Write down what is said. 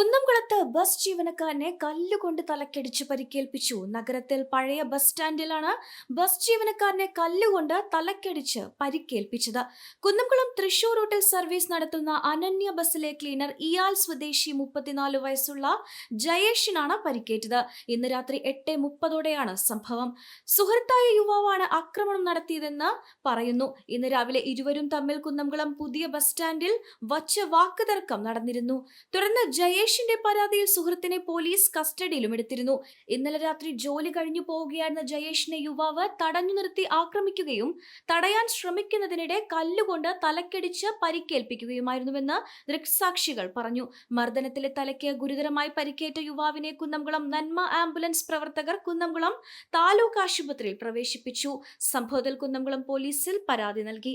കുന്നംകുളത്ത് ബസ് ജീവനക്കാരനെ കല്ലുകൊണ്ട് തലക്കടിച്ച് പരിക്കേൽപ്പിച്ചു. നഗരത്തിൽ പഴയ ബസ് സ്റ്റാൻഡിലാണ് ബസ് ജീവനക്കാരനെ കല്ലുകൊണ്ട് തലക്കടിച്ച് പരിക്കേൽപ്പിച്ചത്. കുന്നംകുളം തൃശൂർ റൂട്ടിൽ സർവീസ് നടത്തുന്ന അനന്യ ബസ്സിലെ ക്ലീനർ ഇയാൽ സ്വദേശി മുപ്പത്തിനാല് വയസ്സുള്ള ജയേഷിനാണ് പരിക്കേറ്റത്. ഇന്ന് രാത്രി എട്ട് മുപ്പതോടെയാണ് സംഭവം. സുഹൃത്തായ യുവാവാണ് ആക്രമണം നടത്തിയതെന്ന് പറയുന്നു. ഇന്ന് രാവിലെ ഇരുവരും തമ്മിൽ കുന്നംകുളം പുതിയ ബസ് സ്റ്റാൻഡിൽ വച്ച് വാക്കുതർക്കം നടന്നിരുന്നു. തുടർന്ന് ജയേഷിന്റെ പരാതിയിൽ സുഹൃത്തിനെ പോലീസ് കസ്റ്റഡിയിലും എടുത്തിരുന്നു. ഇന്നലെ രാത്രി ജോലി കഴിഞ്ഞു പോവുകയായിരുന്ന ജയേഷിനെ യുവാവ് തടഞ്ഞു നിർത്തി ആക്രമിക്കുകയും തടയാൻ ശ്രമിക്കുന്നതിനിടെ കല്ലുകൊണ്ട് തലക്കടിച്ച് പരിക്കേൽപ്പിക്കുകയുമായിരുന്നുവെന്ന് ദൃക്സാക്ഷികൾ പറഞ്ഞു. മർദ്ദനത്തിലെ തലയ്ക്ക് ഗുരുതരമായി പരിക്കേറ്റ യുവാവിനെ കുന്നംകുളം നന്മ ആംബുലൻസ് പ്രവർത്തകർ കുന്നംകുളം താലൂക്ക് ആശുപത്രിയിൽ പ്രവേശിപ്പിച്ചു. സംഭവത്തിൽ കുന്നംകുളം പോലീസിൽ പരാതി നൽകി.